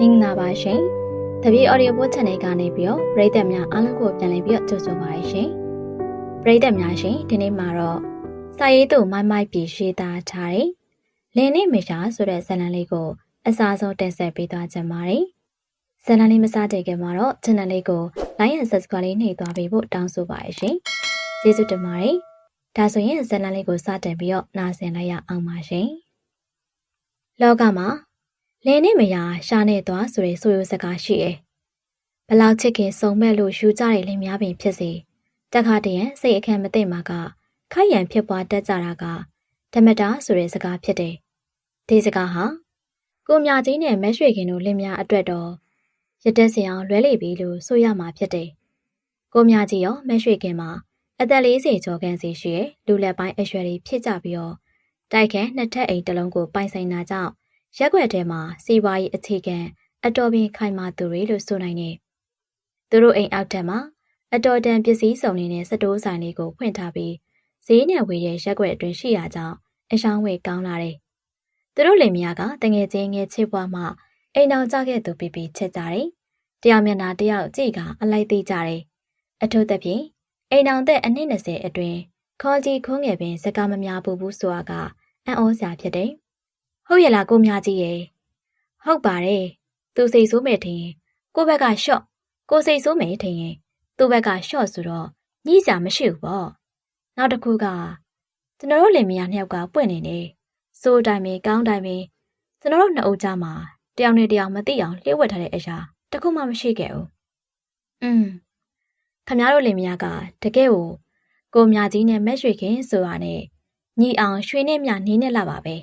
မင်္ဂလာပါရှင်။တပည့် audio book channel ကနေပြီးတော့ပရိသတ်များအားလုံးကိုပြန်လည်ပြီးတော့ကြိုဆိုပါရရှင်။ပရိသတ်များရှင်ဒီနေ့မှာတော့စာရေးသူမိုင်းမိုက်ပြည်ရှိသားထားတဲ့လင်းနဲ့မရှာဆိုတဲ့ဇာတ်လမ်းလေးကိုအစားဆုံးတင်ဆက်ပေးသွားကြပါမယ်။ဇာတ်လမ်းလေးမစတဲ့ခင်မှာတော့ channel လေးကို like and subscribe လေးနှိပ်သွားပေးဖို့တောင်းဆိုပါရရှင်။ကျေးဇူးတင်ပါတယ်။ဒါဆိုရင်ဇာတ်လမ်းလေးကိုစတင်ပြီးတော့နားဆင်လိုက်ရအောင်ပါရှင်။လောကမှာ လင်းနဲ့မယာရှာနေသွားဆိုတဲ့ဆိုရိုစကားရှိတယ်။ဘလောက်ချစ်ခင်စုံမဲ့လို့ယူကြတဲ့လင်းများပင်ဖြစ်စေတက်ခါတည်းရန်စိတ်အခမ်းမသိမှာကခိုက်ရန်ဖြစ်ပွားတတ်ကြတာကဓမ္မတာဆိုတဲ့စကားဖြစ်တယ်။ဒီစကားဟာကိုမြကြီးနဲ့မဲရွှေခင်တို့လင်းများအတွက်တော့ရတက်စင်အောင်လွဲလိပြီလို့ဆိုရမှာဖြစ်တယ်။ကိုမြကြီးရောမဲရွှေခင်မှာအသက်40ကျော်ခန့်စီရှိရဲ့လူလက်ပိုင်းအရွယ်တွေဖြစ်ကြပြီးတော့တိုက်ခန်းနှစ်ထပ်အိမ်တစ်လုံးကိုပိုင်ဆိုင်တာကြောင့် ရက်ွက်ထဲမှာစီးပွားရေးအခြေခံအတော်ပင်ခိုင်မာသူတွေလို့ဆိုနိုင်တယ်။သူတို့အိမ်အောက်ထပ်မှာအတော်တန်ပစ္စည်းစုံနေတဲ့စတိုးဆိုင်လေးကိုဖွင့်ထားပြီးဈေးနဲ့ဝေတဲ့ရက်ွက်အတွင်းရှိရာကြောင့်အရှောင်းဝေကောင်းလာတယ်။သူတို့လင်မယားကတငယ်ချင်းငယ်ချစ်ပွားမှအိမ်အောင်ကြခဲ့သူပြပြချက်ကြတယ်။တယောက်မျက်နှာတယောက်ကြည့်ကအလိုက်သိကြတယ်။အထူးသဖြင့်အိမ်အောင်တဲ့အနည်း20အတွင်းခေါ်ကြီးခွန်းငယ်ပင်စကားမများဘူးဘူးဆိုတာကအံ့ဩစရာဖြစ်တယ်။ ဟုတ်ရဲ့လားကိုမြကြီးရဲ့ဟုတ်ပါတယ်သူစိတ်ဆိုးမယ်ထင်ရင်ကိုဘက်ကရှော့ကိုစိတ်ဆိုးမယ်ထင်ရင်သူ့ဘက်ကရှော့ဆိုတော့ညှိစရာမရှိဘူးပေါ့နောက်တစ်ခုကကျွန်တော်တို့လင်မယားနှစ်ယောက်ကပွင့်နေနေစိုးတိုင်းပဲကောင်းတိုင်းပဲကျွန်တော်တို့နှစ်ဦးကြားမှာတယောက်နဲ့တယောက်မသိအောင်လျှို့ဝှက်ထားတဲ့အရာတခုမှမရှိခဲ့ဘူးอืมခမရတို့လင်မယားကတကယ်ကိုကိုမြကြီးနဲ့မက်ရွှေခင်ဆိုတာနဲ့ညီအောင်ရွှေနဲ့မြနေနဲ့လာပါပဲ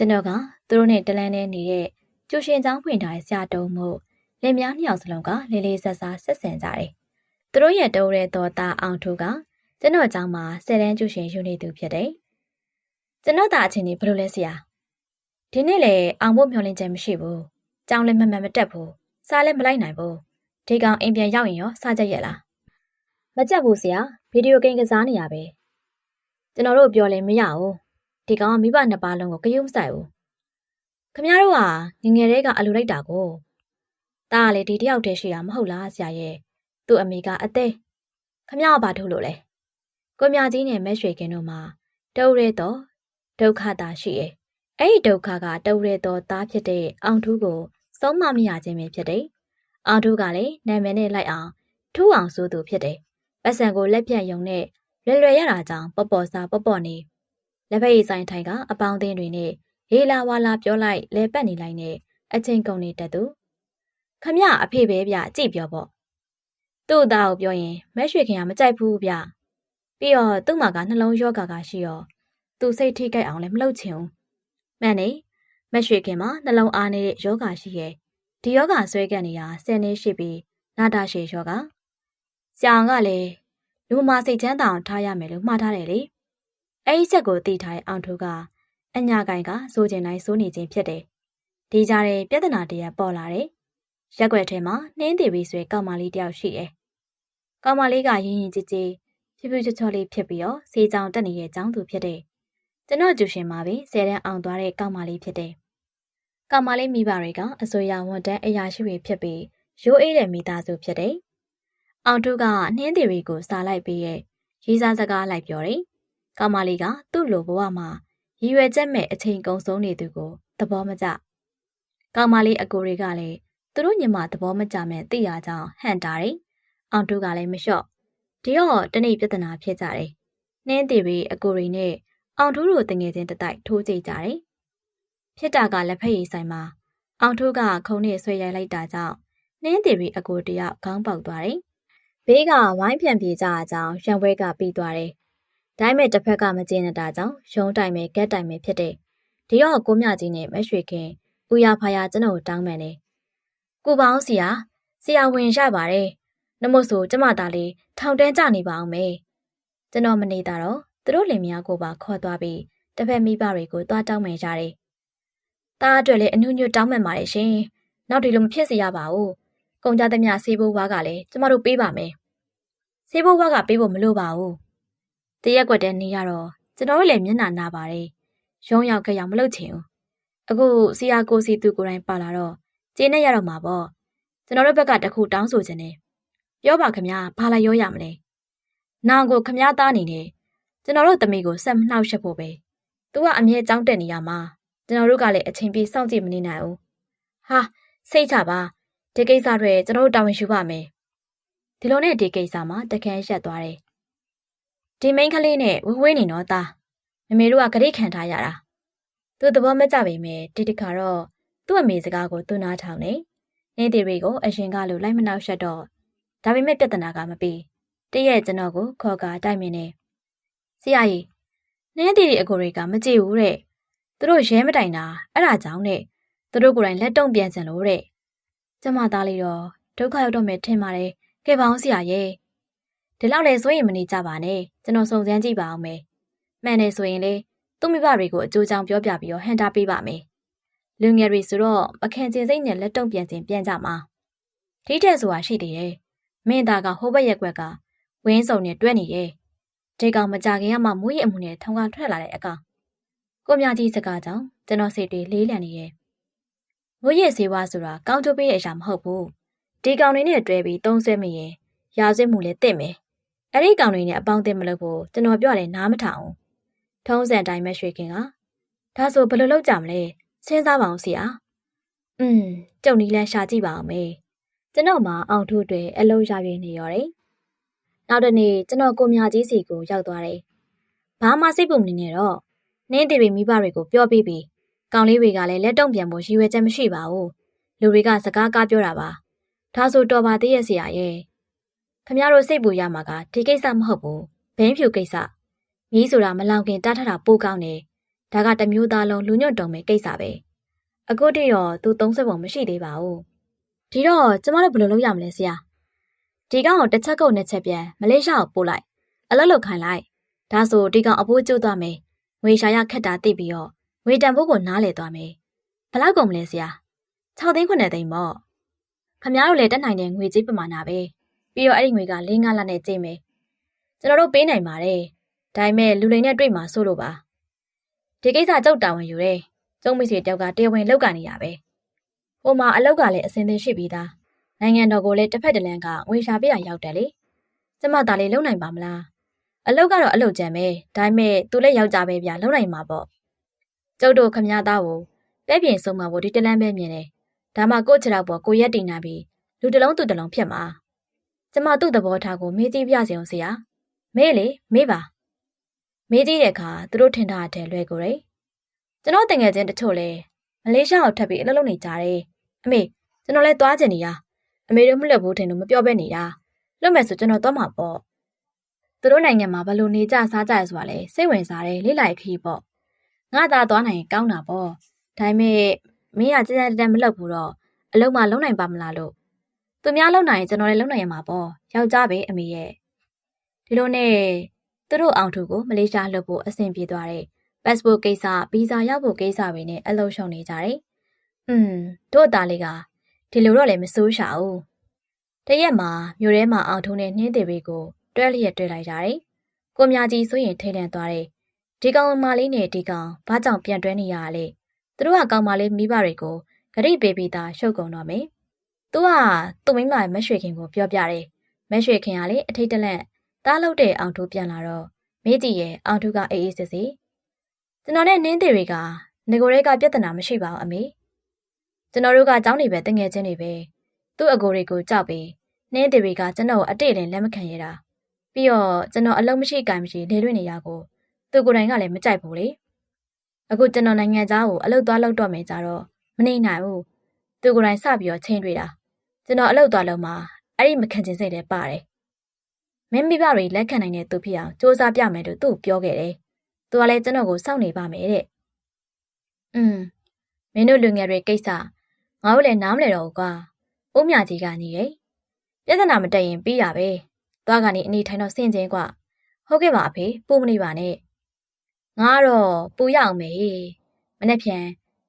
ကျွန်တော်ကသူတို့နဲ့တလန်းနဲ့နေတဲ့ကျူရှင်ချောင်းဖွင့်ထားတဲ့ဆရာတုံးမို့လင်မယားနှစ်ယောက်စလုံးကလေးလေးဆက်စားဆက်ဆံကြတယ်။သူတို့ရဲ့တိုးတဲ့တော်သားအောင်ထုကကျွန်တော်ကျောင်းမှာဆယ်တန်းကျူရှင်ယူနေသူဖြစ်တယ်။ကျွန်တော်သားအချင်းကြီးဘယ်လိုလဲဆရာ။ဒီနေ့လေအောင်ဖို့မျှော်လင့်ချက်မရှိဘူး။ကျောင်းလည်းမမှန်မတက်ဘူး။စားလည်းမလိုက်နိုင်ဘူး။ဒီကောင်အိမ်ပြန်ရောက်ရင်ရောစားကြရက်လား။မကြက်ဘူးဆရာဗီဒီယိုဂိမ်းကစားနေရပဲ။ကျွန်တော်တို့ပြောလဲမရဘူး ဒီကောင်ကမိဘနှစ်ပါးလုံးကိုကြုံမဆိုင်ဘူးခမရတို့ဟာငငယ်လေးကအလူလိုက်တာကိုတားကလေဒီတယောက်တည်းရှိတာမဟုတ်လားဆရာရဲ့သူ့အမေကအသေးခမရကဘာထုတ်လို့လဲကိုမြကြီးနဲ့မဲရွှေကင်းတို့မှာတုံးရဲတော့ဒုက္ခတာရှိရဲ့အဲ့ဒီဒုက္ခကတုံးရဲတော့သားဖြစ်တဲ့အောင်ထူးကိုဆုံးမမရခြင်းပဲဖြစ်တယ်အောင်ထူးကလည်းနာမည်နဲ့လိုက်အောင်ထူးအောင်ဆိုသူဖြစ်တယ်ပတ်စံကိုလက်ပြတ်ယုံနဲ့လွယ်လွယ်ရတာကြောင့်ပေါ့ပေါ့စားပေါ့ပေါ့နေ လက်ဖက်ရည်ဆိုင်ထိုင်ကအပေါင်းအသင်းတွေနဲ့ရေးလာဝါလာပြောလိုက်လဲပတ်နေလိုက်နဲ့အချင်းကုန်နေတတ်သူခမအဖေပဲဗျကြည့်ပြောပေါ့သူ့သားကိုပြောရင်မက်ရွှေခင်ကမကြိုက်ဘူးဗျပြီးတော့သူ့မှာကနှလုံးယောဂါကရှိရောသူစိတ်ထိကြိုက်အောင်လည်းမလုပ်ချင်ဘူးမှန်နေမက်ရွှေခင်မှာနှလုံးအားနေတဲ့ယောဂါရှိရဲ့ဒီယောဂါဆွဲကပ်နေတာဆယ်နှစ်ရှိပြီးနာတာရှည်ယောဂါဆရာကလည်းလူမစိတ်ချမ်းသာအောင်ထားရမယ်လို့မှားထားတယ်လေ အဲဒီချက်ကိုသိထားတဲ့အောင်ထုကအညာကိုင်ကစိုးကျင်တိုင်းစိုးနေခြင်းဖြစ်တယ်။ဒီကြားတဲ့ပြဿနာတရပေါ်လာတယ်။ရက်ွက်ထဲမှာနှင်းသေးပြီးဆွဲကောင်မလေးတယောက်ရှိတယ်။ကောင်မလေးကရင်းရင်ကြည်ကြည်ဖြူဖြူချောချောလေးဖြစ်ပြီးတော့ဆေးကြောင်တက်နေတဲ့ကျောင်းသူဖြစ်တယ်။ကျွန်တော်ကျူရှင်မှာပဲဆယ်တန်းအောင်သွားတဲ့ကောင်မလေးဖြစ်တယ်။ကောင်မလေးမိဘတွေကအစိုးရဝန်တန်းအရာရှိတွေဖြစ်ပြီးရိုးအေးတဲ့မိသားစုဖြစ်တယ်။အောင်ထုကနှင်းသေးတွေကိုစားလိုက်ပြီးရဲ့ရေးစားစကားလိုက်ပြောတယ် ကောင်မလေးကသူ့လိုဘဝမှာရည်ရွယ်ချက်မဲ့အချိန်ကုန်ဆုံးနေသူကိုသဘောမကျကောင်မလေးအကိုတွေကလည်းသူတို့ညီမသဘောမကျမဲ့သိရကြောင်းဟန့်တာတယ်အောင်တူကလည်းမလျှော့ဒီတော့တနေ့ပြဿနာဖြစ်ကြတယ်နှင်းသေးပြီးအကိုတွေနဲ့အောင်ထူးတို့တငယ်ချင်းတတိုက်ထိုးကြည့်ကြတယ်ဖြစ်တာကလက်ဖက်ရည်ဆိုင်မှာအောင်ထူးကခုံနဲ့ဆွဲရိုက်လိုက်တာကြောင့်နှင်းသေးပြီးအကိုတယောက်ခေါင်းပေါက်သွားတယ်ဘေးကဝိုင်းပြန်ပြေကြအကြောင်းရံပွဲကပြီးသွားတယ် ဒါပေမဲ့တစ်ဖက်ကမကျေနပ်တာကြောင့်ရုံးတိုင်ပဲကက်တိုင်ပဲဖြစ်တဲ့ဒီတော့ကိုမြကြီးနဲ့မရွှေခင်ဦးရဖာရကျွန်တော်တောင်းမယ်လေကိုပေါင်းစီယာဆရာဝင်ရပါတယ်နမို့ဆိုကျမသားလေးထောင်တန်းကြနေပါအောင်မေကျွန်တော်မနေတာတော့သူတို့လင်မယားကိုပါခေါ်သွားပြီးတစ်ဖက်မိဘတွေကိုတွားတောင်းမယ်ရတယ်။တားအတွက်လည်းအညွညွတ်တောင်းမှန်ပါတယ်ရှင်။နောက်ဒီလိုမဖြစ်စေရပါဘူး။ကုန်ကြသမျှဆေးဘိုးဝါးကလည်းကျမတို့ပေးပါမယ်။ဆေးဘိုးဝါးကပေးဖို့မလိုပါဘူး။ တရက်ကွက်တဲ့နေရတော့ကျွန်တော်တို့လည်းမျက်နှာနာပါတယ်ရုံးရောက်ခဲ့ရောက်မလုပ်ချင်ဘူးအခုစီယာကိုစီသူကိုယ်တိုင်ပါလာတော့ကျေနဲ့ရတော့မှာပေါ့ကျွန်တော်တို့ဘက်ကတခုတောင်းဆိုခြင်းနဲ့ပြောပါခမဘာလာရောရမလဲနောင်ကိုခမသားအနေနဲ့ကျွန်တော်တို့တမီကိုဆက်မနှောက်ရှက်ဖို့ပဲသူကအမြဲကြောင်းတက်နေရမှာကျွန်တော်တို့ကလည်းအချိန်ပြည့်စောင့်ကြည့်မနေနိုင်ဘူးဟာစိတ်ချပါဒီကိစ္စတွေကျွန်တော်တို့တာဝန်ယူပါမယ်ဒီလိုနဲ့ဒီကိစ္စမှာတခန်းရက်သွားတယ် ဒီမိန်းကလေးနဲ့ဝဝေးနေတော့သားမမေတို့ကဂရိခံထားရတာသူသဘောမကျပေမဲ့ဒီတခါတော့သူ့အမေစကားကိုသူနားထောင်နေနေတီတွေကိုအရင်ကလိုလိုက်မနှောက်ရှက်တော့ဒါပေမဲ့ပြဿနာကမပြီးတည့်ရဲ့ကျွန်တော်ကိုခေါ်ကာတိုက်မြင်နေဆရာကြီးနေတီတွေအကိုတွေကမကြည့်ဘူးတဲ့သူတို့ရဲမတိုင်တာအဲ့ဒါကြောင့်တဲ့သူတို့ကိုယ်တိုင်လက်တုံပြန်စင်လို့တဲ့ကျမသားလေးတော့ဒုက္ခရောက်တော့မယ်ထင်ပါတယ်ခဲ့ပါအောင်ဆရာရဲ့ ဒီလောက်လေဆိုရင်မနေကြပါနဲ့ကျွန်တော်စုံစမ်းကြည့်ပါအောင်မယ်မှန်တယ်ဆိုရင်လေသူ့မိဘတွေကိုအကျိုးကြောင့်ပြောပြပြီးတော့ဟန်တာပေးပါမယ်လူငယ်တွေဆိုတော့မခံကျင်စိတ်နဲ့လက်တုံပြန်ခြင်းပြန်ကြမှာထိတဲ့ဆိုတာရှိသေးတယ်မင်းသားကဟိုဘက်ရက်ွက်ကဝင်းစုံနဲ့တွဲနေရဲ့ဒီကောင်မကြခင်ကမှမွေးရအမှုနဲ့ထုံကထွက်လာတဲ့အကောင်ကိုမြကြီးစကားကြောင့်ကျွန်တော်စိတ်တွေလေးလံနေရဲ့မွေးရစေဝါဆိုတာကောင်းကျိုးပေးတဲ့အရာမဟုတ်ဘူးဒီကောင်တွေနဲ့တွဲပြီးသုံးဆွဲမိရင်ရာဇဝတ်မှုလည်းတင့်မယ် အဲ့ဒီကောင်တွေနဲ့အပေါင်းအသင်းမလုပ်ဖို့ကျွန်တော်ပြောတယ်နားမထောင်ထုံးစံတိုင်းပဲရွှေခင်ကဒါဆိုဘယ်လိုလုပ်ကြမလဲစဉ်းစားပါအောင်ဆရာอืมကြုံနီလန်းရှာကြည့်ပါအောင်မေကျွန်တော်မှအောင်ထုတွေအလုံးရရနေရော်တယ်နောက်တနေ့ကျွန်တော်ကိုမြကြီးစီကိုရောက်သွားတယ်ဘာမှစိတ်ပူမနေနဲ့တော့နင်းတေတွေမိဘတွေကိုပြောပြီးပြီကောင်လေးတွေကလည်းလက်တုံပြန်ဖို့ရည်ရွယ်ချက်မရှိပါဘူးလူတွေကစကားကားပြောတာပါဒါဆိုတော်ပါသေးရဲ့ဆရာရဲ့ ခမရတို့စိတ်ပူရမှာကဒီကိစ္စမဟုတ်ဘူးဘင်းဖြူကိစ္စမီးဆိုတာမလောင်ခင်တားထတာပိုးကောင်းတယ်ဒါကတမျိုးသားလုံးလူညွတ်တုံမဲ့ကိစ္စပဲအခုတည်းတော့သူသုံးဆက်ပုံမရှိသေးပါဘူးဒီတော့ကျမတို့ဘယ်လိုလုပ်ရမလဲဆရာဒီကောင်ကိုတစ်ချက်ကုတ်နဲ့ချက်ပြန်မလေးရှားကိုပို့လိုက်အလုပ်လုပ်ခိုင်းလိုက်ဒါဆိုဒီကောင်အဖိုးကျိုးသွားမယ်ငွေရှာရခက်တာသိပြီးတော့ငွေတန်ဖိုးကိုနားလေသွားမယ်ဘလောက်ကုန်မလဲဆရာ6သိန်း9သိန်းပေါ့ခမ ्या တို့လည်းတက်နိုင်တဲ့ငွေကြေးပမာဏပဲ ပြီးတော့အဲ့ဒီငွေက၄၅လနဲ့ကျိမ့်မယ်ကျွန်တော်တို့ပေးနိုင်ပါတယ်ဒါပေမဲ့လူလိန်နဲ့တွေ့မှာစိုးလို့ပါဒီကိစ္စကြောက်တာဝန်ယူတယ်ကျုံမိစီတယောက်ကတရားဝင်လောက်ကနေရပဲဟိုမှာအလောက်ကလည်းအစင်းသင်းရှိပြီးသားနိုင်ငံတော်ကိုလည်းတစ်ဖက်တစ်လမ်းကငွေရှာပေးရရောက်တယ်လေကျမသားလေးလုံနိုင်ပါမလားအလောက်ကတော့အလောက်ကြံပဲဒါပေမဲ့သူလည်းယောက်ျားပဲဗျာလုံနိုင်မှာပေါ့ကျုပ်တို့ခမည်းသားကိုပဲပြင်ဆုံးမှာဖို့ဒီတလန်းပဲမြင်တယ်ဒါမှကို့ခြေတော့ပေါ်ကိုရက်တင်နာပြီးလူတလုံးသူတလုံးဖြစ်မှာ ကျမသူ့သဘောထားကိုမေးကြည့်ပြစေအောင်ဆရာမေးလေမေးပါမေးကြည့်တဲ့အခါသူတို့ထင်ထားတဲ့လွယ်ကိုရယ်ကျွန်တော်တငယ်ချင်းတချို့လဲမလေးရှားကိုထပ်ပြီးအလုပ်လုပ်နေကြတယ်အမေကျွန်တော်လဲသွားချင်နေရအမေတို့မလွတ်ဘူးထင်လို့မပြောဘဲနေတာလွတ်မယ်ဆိုကျွန်တော်သွားမှာပေါ့သူတို့နိုင်ငံမှာဘယ်လိုနေကြစားကြရဆိုတာလဲစိတ်ဝင်စားတယ်လေ့လိုက်ခီးပေါ့ငါသာသွားနိုင်ကောင်းတာပေါ့ဒါပေမဲ့မင်းကကြမ်းကြမ်းတမ်းမလုပ်ဘူးတော့အလုံးမလုံးနိုင်ပါမလားလို့ သူများလုံနိုင်ရင်ကျွန်တော်လည်းလုံနိုင်ရမှာပေါ့ယောက်ျားပဲအမေရဲ့ဒီလိုနဲ့သူတို့အောင်ထုကိုမလေးရှားလွတ်ဖို့အဆင်ပြေသွားတယ် passport ကိစ္စဗီဇာရောက်ဖို့ကိစ္စတွေနဲ့အလုပ်ရှုံနေကြတယ်อืมတို့အသားလေးကဒီလိုတော့လည်းမစိုးရှာဘူးတရက်မှာမြို့ထဲမှာအောင်ထုနဲ့နှင်းသေးလေးကိုတွဲလျက်တွေ့လိုက်ကြတယ်ကိုမြကြီးဆိုရင်ထိတ်လန့်သွားတယ်ဒီကောင်မလေးနဲ့ဒီကောင်ဘာကြောင့်ပြန်တွဲနေရလဲသူတို့ကကောင်မလေးမိဘတွေကိုဂရိပေးပြီးသားရှုပ်ကုန်တော့မယ်။ ။"သူကသူ့မိန်းမမရွှေခင်ကို ပြောပြတယ်။မရွှေခင်ကလေ အထိတ်တလန့်။သားလုပ်တဲ့အောင်ထူးပြန်လာတော့ မေးကြည့်ရယ် အောင်ထူးက အေးအေးဆေးဆေး။ကျွန်တော်နဲ့ နှင်းသေတွေက နဂိုထဲက ပြဿနာမရှိပါဘူးအမေ။ကျွန်တော်တို့က ကျောင်းနေဖက် သူငယ်ချင်းတွေပဲ။သူ့အကိုတွေကိုကြောက်ပြီး နှင်းသေတွေက ကျွန်တော့်ကို အတေ့အလည် လက်မခံရဲတာ။ပြီးတော့ ကျွန်တော် အလုပ်မရှိကိုင်မရှိ လယ်တွေ့နေတာကို သူကိုယ်တိုင်ကလည်း မကြိုက်ဘူးလေ။အခု ကျွန်တော်နိုင်ငံခြားကို အလုပ်သွားလုပ်တော့မယ်ကျတော့ မနေနိုင်ဘူး။သူကိုယ်တိုင် စပြီး ချိန်းတွေးတာ ကျွန်တော်အလုပ်သွားလုံးမှာအဲ့ဒီမခံချင်စိတ်လည်းပါတယ်မင်းမိဘတွေလက်ခံနိုင်တဲ့သူဖြစ်အောင်စူးစမ်းပြမယ်လို့သူ့ပြောခဲ့တယ်သူကလည်းကျွန်တော်ကိုစောင့်နေပါမယ်တဲ့อืมမင်းတို့လူငယ်တွေကိစ္စငါတို့လည်းနားမလဲတော့ဘူးကွာဦးမြကြီးကညီရဲ့ပြဿနာမတက်ရင်ပြီးရပဲသွားကနေအနေထိုင်တော့စင်ချင်းကွာဟုတ်ကဲ့ပါအဖေပူမနေပါနဲ့ငါကတော့ပူရအောင်မေမနေ့ပြန်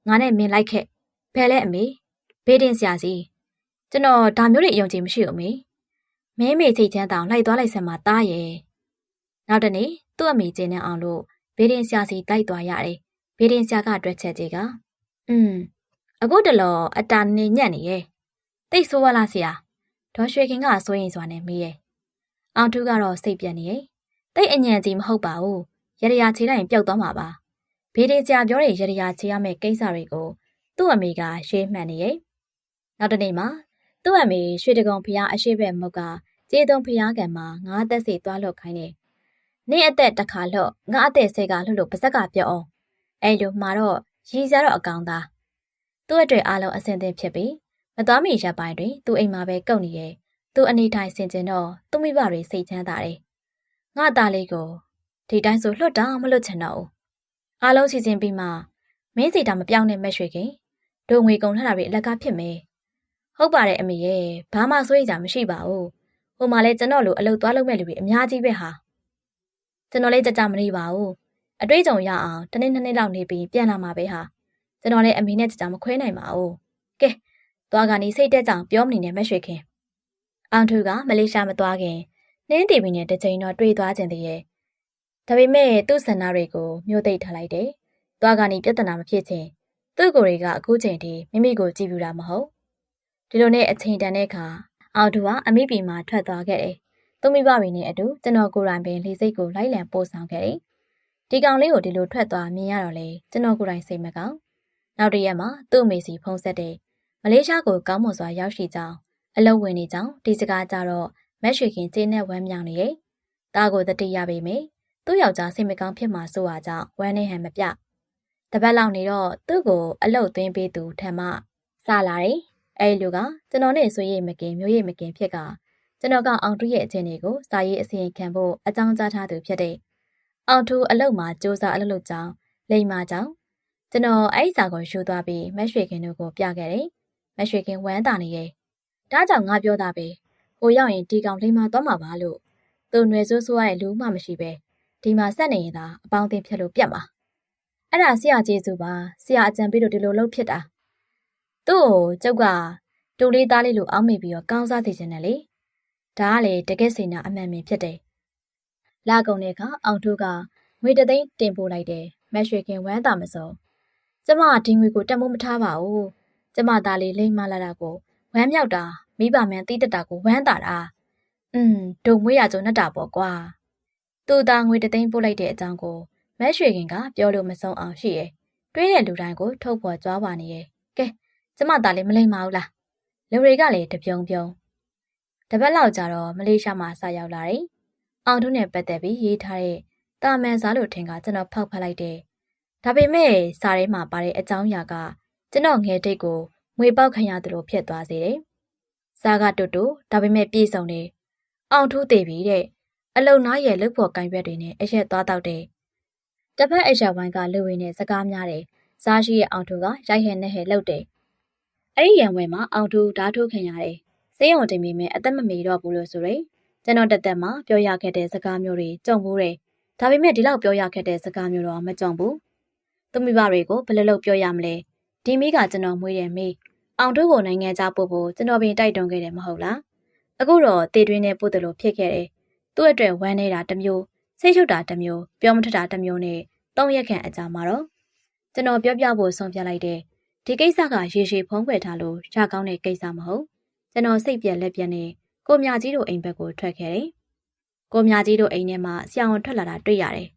ငါနဲ့မင်းလိုက်ခဲ့ဘယ်လဲအမေဘေးတင်ဆရာစီ ကျွန်တော်ဒါမျိုးတွေအယုံကြည်မရှိဘူးအမေမင်းမေစိတ်ချမ်းတောင်လိုက်သွားလိုက်စမ်းမှာတားရဲ့နောက်တနေ့သူ့အမေကျင်းနေအောင်လို့ဘေးတင်ဆရာစီတိုက်သွားရတယ်ဘေးတင်ဆရာကတွက်ချက်ကြီးကอืมအခုတလောအတာနေညံ့နေရဲ့တိတ်ဆိုးရလားဆရာဒေါ်ရွှေခင်ကစိုးရင်စွာနဲ့မေးရဲ့အောင်ထူးကတော့စိတ်ပြက်နေရဲ့တိတ်အညံကြီးမဟုတ်ပါဘူးရရချေတိုင်းပျောက်သွားမှာပါဘေးဒီကြာပြောတဲ့ရရချေရမယ့်ကိစ္စတွေကိုသူ့အမေကရှေးမှန်နေရဲ့နောက်တနေ့မှာ သူ့အမေရွှေတကုံဖျားအရှိဘက်မုတ်ကကျေတုံဖျားကံမှာငါးသက်စီသွားလွတ်ခိုင်းတယ်နေ့အသက်တစ်ခါလွတ်ငါအသက်ဆဲကလွတ်လို့ပါဇက်ကပြောအောင်အဲ့လိုမှာတော့ရည်စားတော့အကောင်သားသူ့အတွက်အားလုံးအဆင်သင့်ဖြစ်ပြီးမသွားမီရက်ပိုင်းတွင်သူ့အိမ်မှာပဲကုတ်နေရဲ့သူအနေထိုင်ဆင်ကျင်တော့သူ့မိဘတွေစိတ်ချမ်းသာတယ်ငါသားလေးကိုဒီတိုင်းဆိုလွတ်တော့မလွတ်ချင်တော့ဘူးအားလုံးစီစဉ်ပြီးမှမင်းစီတာမပြောင်းနဲ့မက်ရွှေခင်ဒုံငွေကုန်ထတာတွေအလကားဖြစ်မယ် ဟုတ်ပါတယ်အမေရဲ့ဘာမှစိုးရိမ်ကြမရှိပါဘူးဟိုမှာလဲကျွန်တော်လိုအလုပ်သွားလုပ်မဲ့လူတွေအများကြီးပဲဟာကျွန်တော်လည်းကြကြမနေပါဘူးအတွေ့အကြုံရအောင်တနေ့နှစ်နေ့လောက်နေပြီးပြန်လာမှာပဲဟာကျွန်တော်လည်းအမေနဲ့ကြကြမခွဲနိုင်ပါဘူးကဲသွားကနေစိတ်တက်ကြောင်ပြောမနေနဲ့မရွှေခင်အောင်ထူကမလေးရှားမသွားခင်နှင်းတီဗီနဲ့တစ်ချိန်တော့တွေ့သွားခြင်းတည်းရဲ့ဒါပေမဲ့သူ့ဆန္ဒတွေကိုမျိုးသိပ်ထားလိုက်တယ်သွားကနေပြဿနာမဖြစ်ချင်းသူ့ကိုယ်တွေကအခုချိန်ထိမိမိကိုကြည့်ပြတာမဟုတ် ဒီလိုနဲ့အချိန်တန်တဲ့အခါအောင်ထူကအမိပြည်မှာထွက်သွားခဲ့တယ်သူမိဘတွေနဲ့အတူကျွန်တော်ကိုယ်တိုင်ပင်လေစိတ်ကိုလိုက်လံပို့ဆောင်ခဲ့တယ်ဒီကောင်လေးကိုဒီလိုထွက်သွားမြင်ရတော့လေကျွန်တော်ကိုယ်တိုင်စိတ်မကောင်းနောက်တစ်ရက်မှာသူ့အမေစီဖုန်းဆက်တယ်မလေးရှားကိုကောင်းမွန်စွာရောက်ရှိကြောင်းအလုပ်ဝင်နေကြောင်းဒီစကားကြတော့မက်ရွှေခင်ကျင်းနဲ့ဝမ်းမြောက်နေရဲ့တားကိုတတိရပေမယ့်သူ့ယောက်ျားစိတ်မကောင်းဖြစ်မှဆိုအားကြောင့်ဝမ်းနေဟန်မပြတပတ်လောက်နေတော့သူ့ကိုအလုတ်သွင်းပေးသူထံမှစလာတယ် အဲ့လူကကျွန်တော်နဲ့ဆွေရိတ်မကင်မျိုးရိတ်မကင်ဖြစ်ကကျွန်တော်ကအောင်တူရဲ့အခြေအနေကိုစာရေးအစီရင်ခံဖို့အကြောင်းကြားထားသူဖြစ်တဲ့အောင်ထူအလုတ်မှာစ조사အလုပ်လုပ်ကြောင်းလိမ္မာကြောင်းကျွန်တော်အဲ့ဒီစာကိုယူသွားပြီးမက်ရွှေခင်တို့ကိုပြခဲ့တယ်။မက်ရွှေခင်ဝမ်းသာနေရဲ့။ဒါကြောင့်ငါပြောတာပဲ။ဟိုရောက်ရင်ဒီကောင်လိမ္မာသွားမှာပါလို့သူ့ຫນွယ်ဆိုးဆိုးရတဲ့လူမှမရှိပဲ။ဒီမှာဆက်နေရင်သာအပေါင်းအသင်းဖြစ်လို့ပြတ်မှာ။အဲ့ဒါဆရာကျေးဇူးပါ။ဆရာအကြံပေးလို့ဒီလိုလုပ်ဖြစ်တာ။ သူ့ကိုကျုပ်ကတူလေးသားလေးလိုအောင်းမိပြီးတော့ကောင်းစားစေချင်တယ်လေ။ဒါကလေတကယ်စိန်နာအမှန်ပင်ဖြစ်တယ်။လာကုန်တဲ့အခါအောင်ထုကငွေတသိန်းတင်ပို့လိုက်တယ်။မက်ရွှေခင်ဝမ်းသာမစုံ။ကျမဒီငွေကိုတမိုးမထားပါဘူးကျမသားလေးလိမ့်မလာတာကိုဝမ်းမြောက်တာမိဘမန်တိတတာကိုဝမ်းတာတာอืมဒုံမွေးရကြုံနဲ့တာပေါ့ကွာသူ့သားငွေတသိန်းပို့လိုက်တဲ့အကြောင်းကိုမက်ရွှေခင်ကပြောလို့မဆုံးအောင်ရှိရဲ့တွေးတဲ့လူတိုင်းကိုထုတ်ဖော်ကြွားပါနေရဲ့ ကဲကျမသားလေးမလိမ့်ပါဘူးလားလူတွေကလည်းတပြုံပြုံတပတ်လောက်ကြာတော့မလေးရှားမှာစရောက်လာတယ်အောင်ထုနဲ့ပတ်သက်ပြီးရေးထားတဲ့တာမန်စားလို့ထင်ကကျွန်တော်ဖောက်ဖက်လိုက်တယ်ဒါပေမဲ့စာထဲမှာပါတဲ့အကြောင်းအရာကကျွန်တော်ငယ်တိတ်ကိုငွေပေါက်ခံရသလိုဖြစ်သွားစေတယ်။စာကတူတူဒါပေမဲ့ပြေဆုံးတယ်။အောင်ထူးသေးပြီတဲ့အလုံနာရဲ့လုပ်ဖို့ကင်ရွက်တွေနဲ့အရက်သွားတော့တယ်။တစ်ဖက်အရက်ဝိုင်းကလူဝင်နဲ့စကားများတယ်။စားရှိရဲ့အောင်ထူးကရိုက်ဟဲနဲ့ဟဲလှုပ်တယ်။ အဲ့ဒီရံဝဲမှာအောင်ထူးဓာတ်ထုတ်ခံရတယ်။စေးုံတင်မိမဲ့အသက်မမီတော့ဘူးလို့ဆိုရယ်ကျွန်တော်တက်တက်မှာပြောရခဲ့တဲ့စကားမျိုးတွေကြုံဘူးတယ်။ဒါပေမဲ့ဒီလောက်ပြောရခဲ့တဲ့စကားမျိုးတော့မကြုံဘူး။သူမိဘတွေကိုဘယ်လိုလုပ်ပြောရမလဲဒီမိကကျွန်တော်မွေးတယ်မေးအောင်တို့ကိုနိုင်ငံခြားပို့ဖို့ကျွန်တော်ပင်တိုက်တွန်းခဲ့တယ်မဟုတ်လားအခုတော့တေတွင်းနဲ့ပို့တယ်လို့ဖြစ်ခဲ့တယ်သူ့အတွက်ဝမ်းနေတာတစ်မျိုးစိတ်ရှုပ်တာတစ်မျိုးပြောမထတာတစ်မျိုးနဲ့သုံးရက်ခန့်အကြာမှာတော့ကျွန်တော်ပြောပြဖို့ဆုံးဖြတ်လိုက်တယ် ဒီကိစ္စကရေရှည်ဖုံးကွယ်ထားလို့ရကောင်းတဲ့ကိစ္စမဟုတ်ကျွန်တော်စိတ်ပြက်လက်ပြက်နဲ့ကိုမြကြီးတို့အိမ်ဘက်ကိုထွက်ခဲ့တယ်ကိုမြကြီးတို့အိမ်ထဲမှာဆရာဝန်ထွက်လာတာတွေ့ရတယ်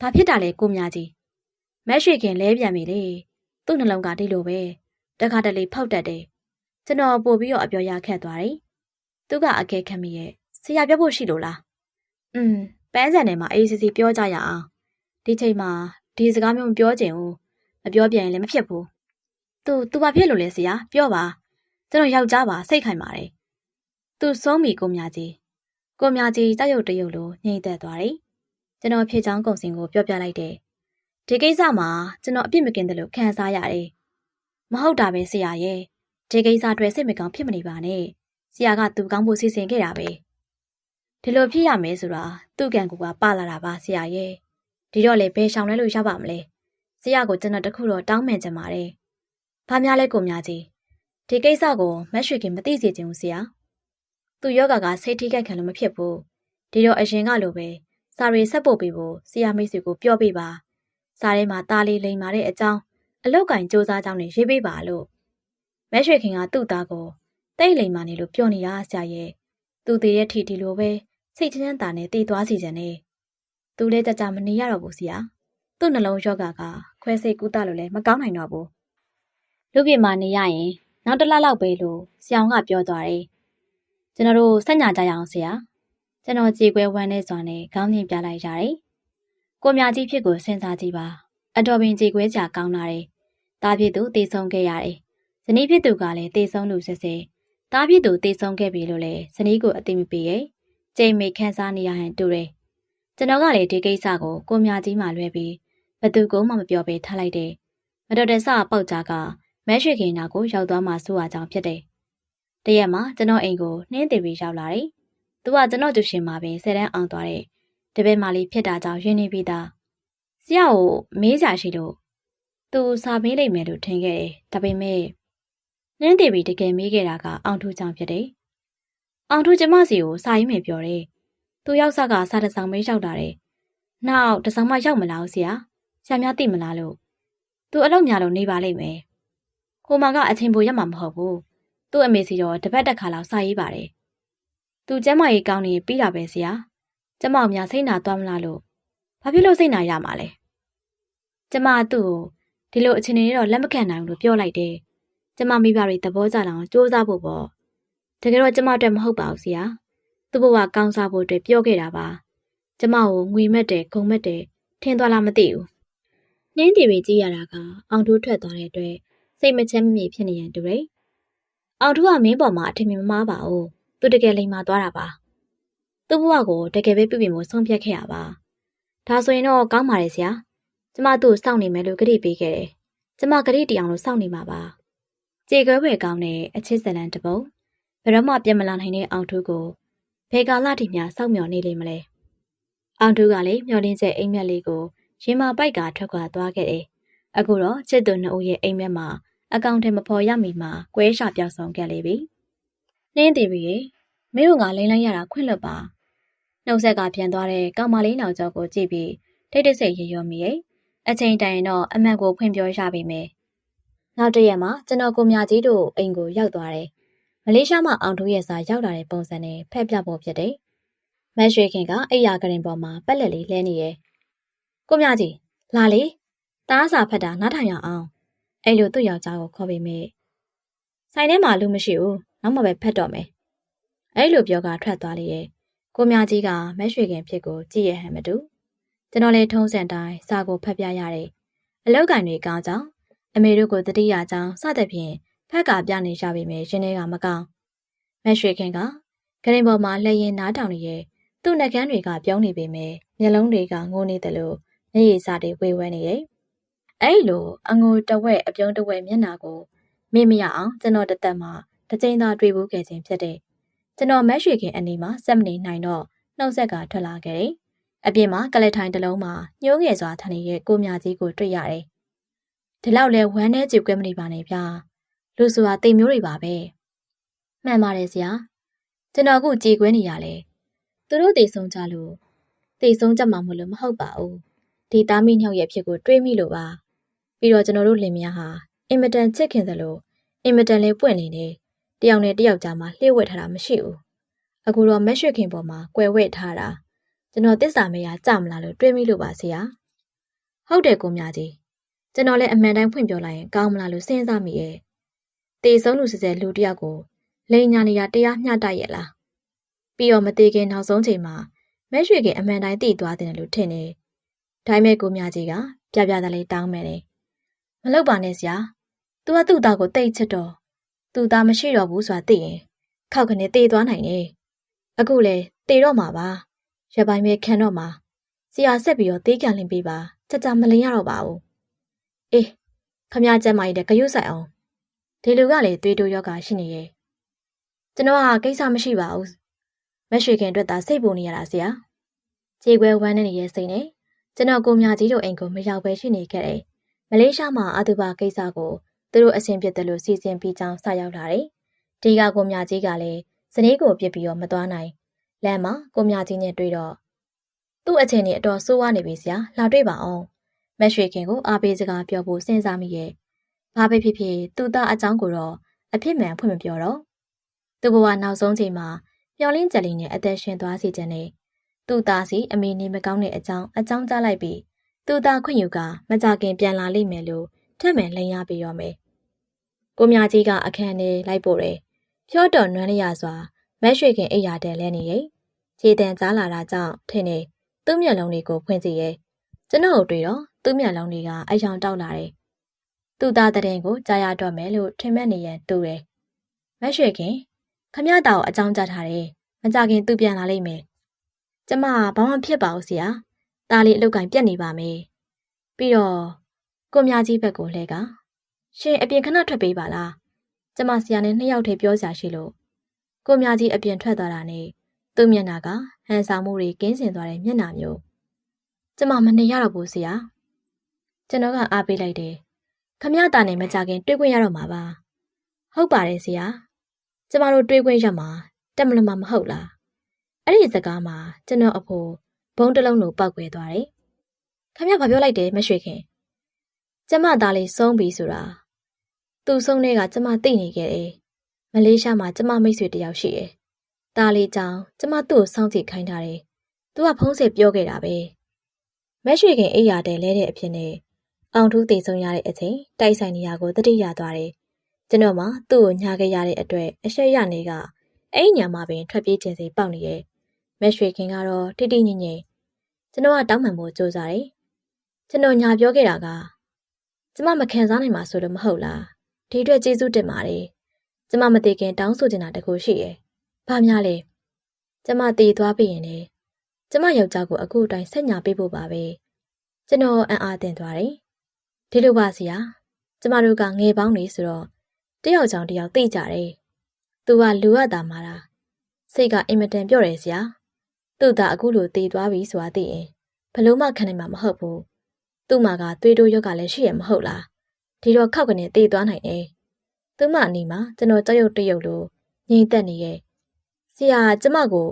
ဘာဖြစ်တာလဲကိုမြကြီးမက်ရွှေခင်လဲပြန်ပြီလေသူ့နှလုံးကဒီလိုပဲတခါတလေဖောက်တတ်တယ်ကျွန်တော်ပို့ပြီးတော့အပြောရခက်သွားတယ်သူကအကဲခတ်မိရဲ့ဆရာပြောဖို့ရှိလို့လားอืมပန်းစံထဲမှာအေးစီစီပြောကြရအောင်ဒီချိန်မှာဒီစကားမျိုးမပြောချင်ဘူးမပြောပြန်ရင်လည်းမဖြစ်ဘူး သူ သူဘာဖြစ်လို့လဲဆရာပြောပါ ကျွန်တော်ယောက်ျားပါစိတ်ခိုင်ပါတယ် သူဆုံးပြီကိုမြကြီး ကိုမြကြီး ကြောက်ရွံ့တရုပ်လိုညှိသက်သွားတယ် ကျွန်တော်ဖြေချောင်းကုံစင်ကို ပြောပြလိုက်တယ် ဒီကိစ္စမှာ ကျွန်တော်အပြစ်မကင်းတယ်လို့ခံစားရတယ်။မဟုတ်တာပဲဆရာရဲ့ဒီကိစ္စအတွက် စိတ်မကောင်းဖြစ်မနေပါနဲ့။ဆရာက သူကောင်းဖို့ စီစဉ်ခဲ့တာပဲ။ဒီလိုဖြစ်ရမယ်ဆိုတာ သူ့ကံကူကပါလာတာပါဆရာရဲ့။ဒီတော့လေဘယ်ရှောင်လဲလို့ရပါမလဲ။ဆရာကို ကျွန်တော်တခုတော့ တောင်းပန်ချင်ပါတယ်။ ဘာများလဲကိုများကြီးဒီကိစ္စကိုမက်ရွှေခင်မသိစေချင်ဘူးဆရာ။သူ့ယောဂကစိတ်ထိခိုက်ခံလို့မဖြစ်ဘူး။ဒီတော့အရင်ကလိုပဲစာရီဆက်ပို့ပေးဖို့ဆရာမိတ်ဆွေကိုပြောပြပါ။စားထဲမှာตาလေးလိမ်မာတဲ့အကြောင်း အလောက်ကင်စ조사ကြောင်းနဲ့ရေးပေးပါလို့မဲရွှေခင်ကသူ့သားကိုတိတ်လိမ်မာနေလို့ပြောနေတာဆရာရဲ့သူတည်ရဲ့ထီဒီလိုပဲစိတ်ချမ်းသာနဲ့တည်သွားစီခြင်းနဲ့သူလည်းကြကြမနေရတော့ဘူးဆရာသူ့နှလုံးယောဂကခွဲစိတ်ကူးတလို့လည်းမကောင်းနိုင်တော့ဘူး လူပြေမာနေရရင်နောက်တစ်လလောက်ပဲလို့ဆရာကပြောသွားတယ်ကျွန်တော်တို့ဆက်ညာကြရအောင်ဆရာကျွန်တော်ကြေကွဲဝမ်းနေစွာနဲ့ခေါင်းညင်ပြလိုက်ရတယ်ကိုမြကြီးဖြစ်ကိုစဉ်းစားကြည့်ပါအတော်ပင်ကြေကွဲကြကောင်းလာတယ်တားဖြစ်သူတည်ဆုံးခဲ့ရတယ်ဇနီးဖြစ်သူကလည်းတည်ဆုံးလို့ဆက်ဆက်တားဖြစ်သူတည်ဆုံးခဲ့ပြီလို့လည်းဇနီးကိုအသိမပေးရဲ့ကျိန်မိခန်းစားနေရဟန်တူတယ်ကျွန်တော်ကလည်းဒီကိစ္စကိုကိုမြကြီးမှလွှဲပြီးဘသူကမှမပြောဘဲထားလိုက်တယ်မတော်တဆပေါက်ကြားက မဲရွှေခင်နာကိုရောက်သွားမှဆိုအကြောင်းဖြစ်တယ်တရက်မှာကျွန်တော်အိမ်ကိုနှင်းသေးပြီးရောက်လာတယ်သူကကျွန်တော်ကျူရှင်မှာပင်ဆယ်တန်းအောင်သွားတဲ့တပည့်မလေးဖြစ်တာကြောင့်ရင်းနေပြီးသားဆရာကိုမေးကြရှိလို့သူစာမေးလိုက်မယ်လို့ထင်ခဲ့တယ်ဒါပေမဲ့နှင်းသေးပြီးတကယ်မေးခဲ့တာကအောင်ထူးကြောင့်ဖြစ်တယ်အောင်ထူးကျမစီကိုစာရေးမယ်ပြောတယ်သူရောက်စားကစာတစောင်မေးရောက်လာတယ်နောက်တစောင်မှရောက်မလာဘူးဆရာဆရာများသိမလားလို့သူအလုပ်များလို့နေပါလိမ့်မယ် ကိုမကအချင်းပိုရက်မှာမဟုတ်ဘူးသူ့အမေစီတော့တပတ်တက်ခါလောက်စာရေးပါတယ်သူကျမ်းမာရေးကောင်းနေပြီးတာပဲဆရာကျမအများစိတ်နာသွားမလားလို့ဘာဖြစ်လို့စိတ်နာရမှာလဲကျမသူ့ကိုဒီလိုအခြေအနေတွေတော့လက်မခံနိုင်ဘူးလို့ပြောလိုက်တယ်ကျမမိဘတွေသဘောကျလာအောင်စူးစမ်းဖို့ပေါ့တကယ်တော့ကျမအတွက်မဟုတ်ပါဘူးဆရာသူ့ဘဝကောင်းစားဖို့အတွက်ပြောခဲ့တာပါကျမကိုငွေမက်တယ်ဂုံမက်တယ်ထင်သွားလားမသိဘူးနှင်းတီတွေကြည့်ရတာကအောင်ထိုးထွက်သွားတဲ့အတွက် စိတ်မချမ်းမမြေဖြစ်နေရန်တူတယ်အောင်ထိုးကမင်းပေါ်မှာအထင်မြင်မမားပါဘူးသူတကယ်လိမ်မာသွားတာပါသူ့ဘဝကိုတကယ်ပဲပြုပြင်ဖို့ဆုံးဖြတ်ခဲ့ရပါဒါဆိုရင်တော့ကောင်းပါတယ်ဆရာကျမသူ့ကိုစောင့်နေမယ်လို့ကြိပေးခဲ့တယ်ကျမကြိတီအောင်လို့စောင့်နေမှာပါကြေကွဲွယ်ကောင်းတဲ့အချစ်ဇလန်တပုံဘယ်တော့မှပြန်မလာနိုင်တဲ့အောင်ထုကိုဘယ်ကာလထိများစောင့်မျှော်နေလိမ့်မလဲအောင်ထုကလည်းမျောလင်းချက်အိမ်မက်လေးကိုရင်မာပိုက်ကထွက်ခွာသွားခဲ့တယ်အခုတော့ချစ်သူနှစ်ဦးရဲ့အိမ်မက်မှာ အကောင့်ထဲမဖော်ရမီမှာကွဲရှာပြောက်ဆုံးခဲ့လေပြီနှင်းတီရီမင်းတို့ကလိန်လိုက်ရတာခွင့်လွတ်ပါနှုတ်ဆက်ကပြန်သွားတဲ့ကောင်မလေးနောက်ကျောကိုကြည့်ပြီးတိတ်တိတ်ဆိတ်ရရောမိရဲ့အချိန်တိုင်တော့အမှန်ကိုဖွင့်ပြောရပါမယ်နောက်တရက်မှာကျွန်တော်ကိုမြကြီးတို့အိမ်ကိုရောက်သွားတယ်မလေးရှားမှာအောင်ထိုးရဲ့စာရောက်လာတဲ့ပုံစံနဲ့ဖက်ပြဖို့ဖြစ်တယ်မက်ရွှေခင်ကအိယာကရင်ပေါ်မှာပက်လက်လေးလှဲနေရဲ့ကိုမြကြီးလာလေတားစာဖက်တာနားထိုင်ရအောင် အဲ့လိုသူ့ယောက်ျားကိုခေါ်ပေးမေဆိုင်ထဲမှာလူမရှိဘူးနောက်မှပဲဖက်တော့မယ်အဲ့လိုပြောကထွက်သွားလေရဲ့ကိုမြကြီးကမက်ရွှေခင်ဖြစ်ကိုကြည့်ရဟန်မတူကျွန်တော်လည်းထုံးစံတိုင်းစာကိုဖတ်ပြရတယ်အလောက်ကင်တွေကောင်းကြောင်းအမေတို့ကိုတတိယကြောင်းစသဖြင့်ဖက်ကပြနေရပေမဲ့ရှင်တွေကမကောင်းမက်ရွှေခင်ကဂရင်ပေါ်မှာလှရင်နားထောင်နေရဲ့သူ့နှကန်းတွေကပြုံးနေပေမဲ့မျက်လုံးတွေကငိုနေတယ်လို့မျက်ရည်စတွေဝေဝဲနေရဲ့ အဲ့လိုအငိုတဝက်အပြုံးတဝက်မျက်နာကိုမေ့မရအောင်ကျွန်တော်တသက်မှာတစ်ချိန်သာတွေ့ဘူးခဲ့ခြင်းဖြစ်တဲ့ကျွန်တော်မက်ရွှေခင်အနေမှာစက်မနေနိုင်တော့နှုတ်ဆက်ကထွက်လာခဲ့တယ်။အပြင်မှာကလက်ထိုင်တစ်လုံးမှာညှိုးငယ်စွာထနေတဲ့ကိုမြကြီးကိုတွေ့ရတယ်။ဒီလောက်လဲဝမ်းနဲ့ကြွယ်ကွဲမနေပါနဲ့ဗျာ။လူဆိုတာတိမ်မျိုးတွေပါပဲ။မှန်ပါတယ်ဆရာ။ကျွန်တော်ကကြည်ကွဲနေရလေ။သူတို့တည်ဆုံးကြလို့တည်ဆုံးကြမှာမလို့မဟုတ်ပါဘူး။ဒီသားမိညောက်ရဲ့ဖြစ်ကိုတွေးမိလို့ပါ။ ပြီးတော့ကျွန်တော်တို့လင်မယားဟာအင်မတန်ချစ်ခင်သလိုအင်မတန်လေးပွင့်နေတယ်။တယောက်နဲ့တယောက်ကြားမှာလှည့်ဝက်ထားတာမရှိဘူး။အခုတော့မက်ရွှေခင်ပေါ်မှာကွယ်ဝဲထားတာကျွန်တော်တစ္ဆာမရကြမလားလို့တွေးမိလို့ပါဆရာ။ဟုတ်တယ်ကိုမြကြီး။ကျွန်တော်လည်းအမှန်တိုင်းဖွင့်ပြောလိုက်ရင်ကောင်းမလားလို့စဉ်းစားမိရဲ့။တေဆုံးလူစစဲလူတယောက်ကိုလိန်ညာနေရတရားမျှတရဲ့လား။ပြီးတော့မသေးခင်နောက်ဆုံးချိန်မှာမက်ရွှေခင်အမှန်တိုင်းသိသွားတယ်လို့ထင်နေ။ဒါပေမဲ့ကိုမြကြီးကပြပြသားလေးတောင်းမယ်လေ။ မလုပ်ပါနဲ့ဆရာ။ तू ကသူ့သားကိုတိတ်ချစ်တော့သူသားမရှိတော့ဘူးဆိုတာသိရင်ခောက်ကနေတေးသွားနိုင်တယ်။အခုလေတေးတော့မှာပါ။ရပိုင်းပဲခံတော့မှာ။ဆရာဆက်ပြီးတော့တေးကန်လင်းပေးပါ။ကြကြမလင်းရတော့ပါဘူး။အေးခမကျမ်းမကြီးတဲ့ဂယုဆိုင်အောင်။ဒီလူကလေသွေးတိုးယောဂရှိနေရဲ့။ကျွန်တော်ကကိစ္စမရှိပါဘူး။မက်ရွှေခင်အတွက်သာစိတ်ပူနေရတာဆရာ။ခြေခွဲဝမ်းနေရဲ့စိတ်နဲ့ကျွန်တော်ကိုမြကြီးတို့အိမ်ကိုမရောက်ပဲရှိနေခဲ့တယ်။ မလေးရှားမှာအတူပါကိစ္စကိုသူတို့အဆင်ပြေတယ်လို့စီစဉ်ပြီးကြောင်းစရောက်လာတယ်။ဒီကကိုမြကြီးကလည်းဇနီးကိုပြစ်ပြီးတော့မသွားနိုင်။လမ်းမှာကိုမြကြီးနဲ့တွေ့တော့သူ့အချိန်ကြီးအတော်ဆိုးဝါးနေပြီဆရာ။လာတွေ့ပါအောင်မက်ရွှေခင်ကိုအားပေးစကားပြောဖို့စဉ်းစားမိရဲ့ဘာပဲဖြစ်ဖြစ်သူ့သားအကြောင်းကိုတော့အဖြစ်မှန်ဖွင့်မပြောတော့သူ့ဘဝနောက်ဆုံးချိန်မှာမျောလင်းကြလီနဲ့အသက်ရှင်သွားစီခြင်းနဲ့သူ့သားစီအမေနေမကောင်းတဲ့အကြောင်းအကြောင်းကြားလိုက်ပြီး သူ့သားခွင့်ယူကမကြခင်ပြန်လာလိမ့်မယ်လို့ထက်မှန်လိန်ရပြီးရောမယ်ကိုမြကြီးကအခန်းထဲလိုက်ပို့တယ်ဖြောတော်နွမ်းလျာစွာမက်ရွှေခင်အိယာတဲ့လဲနေရဲ့ခြေတံကြားလာတာကြောင့်ထင်နေသူ့မျက်လုံးတွေကိုဖွင့်ကြည့်ရဲ့ကျွန်တော်တွေ့တော့သူ့မျက်လုံးတွေကအယောင်တောက်လာတယ်သူ့သားတဲ့ကိုကြားရတော့မယ်လို့ထင်မဲ့နေရန်တူတယ်မက်ရွှေခင်ခမရတာကိုအကြောင်းကြားထားတယ်မကြခင်သူပြန်လာလိမ့်မယ်ကျမဘာမှဖြစ်ပါဘူးဆရာ တားလေးအလုတ်ကင်ပြက်နေပါမယ်ပြီးတော့ကိုမြကြီးဘက်ကိုလှဲကရှင်အပြင်ခဏထွက်ပေးပါလားကျမဆရာနဲ့နှစ်ယောက်တည်းပြောစရာရှိလို့ကိုမြကြီးအပြင်ထွက်သွားတာနဲ့သူ့မျက်နှာကဟန်ဆောင်မှုတွေကင်းစင်သွားတဲ့မျက်နှာမျိုးကျမမနေရတော့ဘူးဆရာကျွန်တော်ကအားပေးလိုက်တယ်ခမရတာနဲ့မကြခင်တွေ့ခွင့်ရတော့မှာပါဟုတ်ပါတယ်ဆရာကျမတို့တွေ့ခွင့်ရမှာတက်မလို့မမဟုတ်လားအဲ့ဒီစကားမှာကျွန်တော်အဖိုး ဘုံတလုံးလိုပောက်ကွယ်သွားတယ်ခမရဘာပြောလိုက်တယ်မရွှေခင်ကျမသားလေးဆုံးပြီဆိုတာသူဆုံးတဲ့ကကျမသိနေခဲ့တယ်မလေးရှားမှာကျမမိတ်ဆွေတယောက်ရှိတယ်သားလေးကြောင့်ကျမသူ့ကိုစောင့်ကြည့်ခိုင်းထားတယ်သူကဖုံးဆက်ပြောခဲ့တာပဲမရွှေခင်အိယာတဲလဲတဲ့အဖြစ်နဲ့အောင်ထူးသိဆုံးရတဲ့အချိန်တိုက်ဆိုင်နေရကိုတတိယသွားတယ်ကျွန်တော်မှသူ့ကိုညာခဲ့ရတဲ့အတွက်အရှက်ရနေကအဲ့ညမှာပင်ထွက်ပြေးခြင်းစိပေါက်နေရဲ့ မက်ရွှေခင်ကတော့တိတိညင်ညင်ကျွန်တော်ကတောင်းပန်ဖို့ကြိုးစားတယ်ကျွန်တော်ညာပြောခဲ့တာကကျမမခံစားနိုင်မှာဆိုလို့မဟုတ်လားဒီအတွက်ကျေးဇူးတင်ပါတယ်ကျမမသိခင်တောင်းဆိုချင်တာတခုရှိရဲ့ဘာများလဲကျမတည်သွားပြီရင်လေကျမယောက်ျားကိုအခုအတိုင်းဆက်ညာပေးဖို့ပါပဲကျွန်တော်အံ့အားသင့်သွားတယ်ဒီလိုပါဆရာကျမတို့ကငယ်ပေါင်းနေဆိုတော့တယောက်ချောင်တယောက်သိကြတယ်သူကလူရတာမှာလားစိတ်ကအင်မတန်ပြော့တယ်ဆရာ သူ့သားအခုလိုတည်သွားပြီဆိုတာသိရင်ဘလို့မှခံနိုင်မှာမဟုတ်ဘူးသူ့မှာကသွေးတိုးရောဂါလည်းရှိရမဟုတ်လားဒီတော့ခောက်ကနေတည်သွားနိုင်တယ်သူမအနီမှာကျွန်တော်ကြောက်ရွံ့တရုပ်လိုငြိမ်သက်နေရဲ့ဆရာကျမကို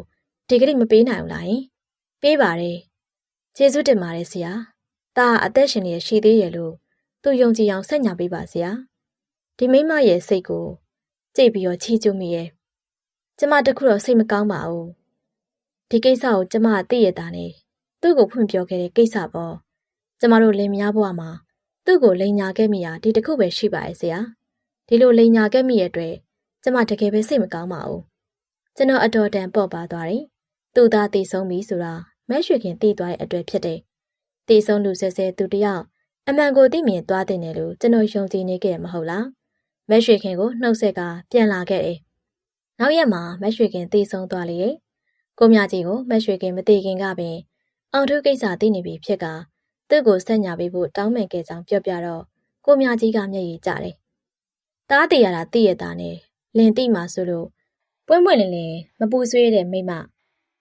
ဒီကနေ့မပေးနိုင်ဘူးလားယင်ပေးပါတယ်ကျေးဇူးတင်ပါတယ်ဆရာဒါအသက်ရှင်နေရှိသေးရဲ့လို့သူယုံကြည်အောင်ဆက်ညာပေးပါဆရာဒီမိမရဲ့စိတ်ကိုကြိတ်ပြီးတော့ချီးကျူးမိရဲ့ကျမတခုတော့စိတ်မကောင်းပါဘူး ဒီကိစ္စကိုကျမသိရတာနဲ့သူ့ကိုဖွင့်ပြောခဲ့တဲ့ကိစ္စပေါ့ကျမတို့လင်မယားဘဝမှာသူ့ကိုလိန်ညာခဲ့မိတာဒီတခုပဲရှိပါရဲ့ဆရာဒီလိုလိန်ညာခဲ့မိရဲ့အတွက်ကျမတကယ်ပဲစိတ်မကောင်းပါဘူးကျွန်တော်အတော်တန်ပေါ့ပါသွားတယ်သူ့သားတည်ဆုံးပြီဆိုတာမက်ရွှေခင်တည်သွားတဲ့အတွက်ဖြစ်တယ်တည်ဆုံးလူဆဲဆဲသူတယောက်အမှန်ကိုသိမြင်သွားတဲ့နယ်လို့ကျွန်တော်ယုံကြည်နေခဲ့မဟုတ်လားမက်ရွှေခင်ကိုနှုတ်ဆက်ကပြန်လာခဲ့တယ်။နောက်ရက်မှာမက်ရွှေခင်တည်ဆုံးသွားလေ။ ကိုမြကြီးကိုမက်ရွှေခင်မတည်ခင်ကပင်အောင်ထုကိစ္စသိနေပြီဖြစ်ကသူ့ကိုဆက်ညာပေးဖို့တောင်းပန်ခဲ့ကြောင်းပြောပြတော့ကိုမြကြီးကမျက်ရည်ကျတယ်။တားတည်ရတာသိရတာနဲ့လင်တိမှဆိုလို့ပွင့်ပွင့်လင်းလင်းမပူဆွေးတဲ့မိမ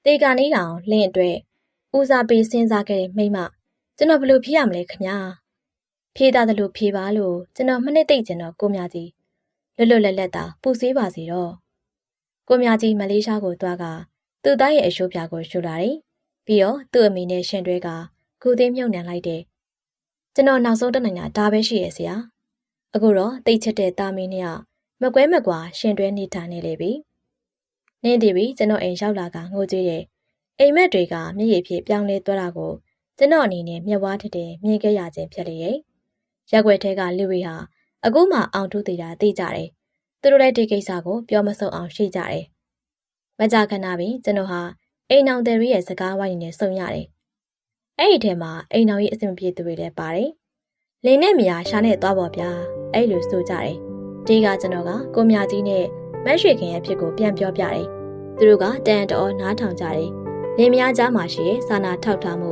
တေကာနီးတောင်လင်းအတွက်ဦးစားပေးစဉ်းစားခဲ့တဲ့မိမကျွန်တော်ဘယ်လိုဖြေရမလဲခင်ဗျာ။ဖြေးသားတယ်လို့ဖြေပါလို့ကျွန်တော်မနစ်သိကျင်တော့ကိုမြကြီးလွတ်လွတ်လပ်လပ်သာပူဆွေးပါစီတော့ကိုမြကြီးမလေးရှားကိုသွားက သူ့သားရဲ့အရှိုးပြာကိုရှူလာတယ်ပြီးတော့သူ့အမေနဲ့ရှင်တွဲကခုသေးမြုပ်နှံလိုက်တယ်ကျွန်တော်နောက်ဆုံးတက်နိုင်တာဒါပဲရှိရဲ့ဆရာအခုတော့တိတ်ချက်တဲ့သားမင်းနဲ့မကွဲမကွာရှင်တွဲနေထိုင်နေလေပြီနင်းတည်ပြီးကျွန်တော်အိမ်ရောက်လာကငိုကြွေးတယ်အိမ်မက်တွေကမျက်ရည်ဖြင့်ပြောင်းလဲသွားတာကိုကျွန်တော်အနေနဲ့မျက်ဝါးထတဲ့မြင်ခဲ့ရခြင်းဖြစ်လေရဲ့ရက်ွက်ထဲကလူတွေဟာအခုမှအောင်ထုသေးတာသိကြတယ်။သူတို့လည်းဒီကိစ္စကိုပြောမစုံအောင်ရှိကြတယ်။ မကြခဏပင်ကျွန်တော်ဟာအိမ်အောင်တယ်ရဲ့စကားဝိုင်းနဲ့စုံရတယ်။အဲ့ဒီထဲမှာအိမ်အောင်ရဲ့အဆင်ပြေသူတွေလည်းပါတယ်။လင်းနဲ့မယားရှာနဲ့သွားပေါ်ဗျာ။အဲ့လိုဆိုကြတယ်။ဒီကကျွန်တော်ကကိုမြကြီးနဲ့မက်ရွှေခင်ရဲ့ဖြစ်ကိုပြန်ပြောပြတယ်။သူတို့ကတန်တော်နားထောင်ကြတယ်။လင်းမယားကြားမှာရှိတဲ့စာနာထောက်ထားမှု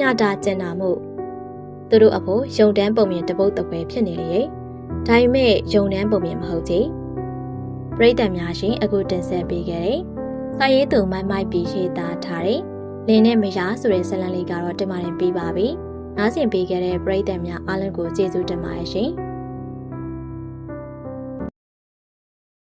ညတာကျင်နာမှုသူတို့အဖို့ယုံတန်းပုံမြင်တပုတ်တပွဲဖြစ်နေလေ။ဒါပေမဲ့ယုံတန်းပုံမြင်မဟုတ်သေး။ ပရိသတ်များရှင်အခုတင်ဆက်ပေးခဲ့တဲ့စာရေးသူမိုင်းမိုက်ပြီးရေးသားထားတဲ့လင်းနဲ့မယားဆိုတဲ့ဇာတ်လမ်းလေးကတော့တင်ပါတယ်ပြီးပါပြီ။နားဆင်ပေးခဲ့တဲ့ပရိသတ်များအားလုံးကိုကျေးဇူးတင်ပါတယ်ရှင်။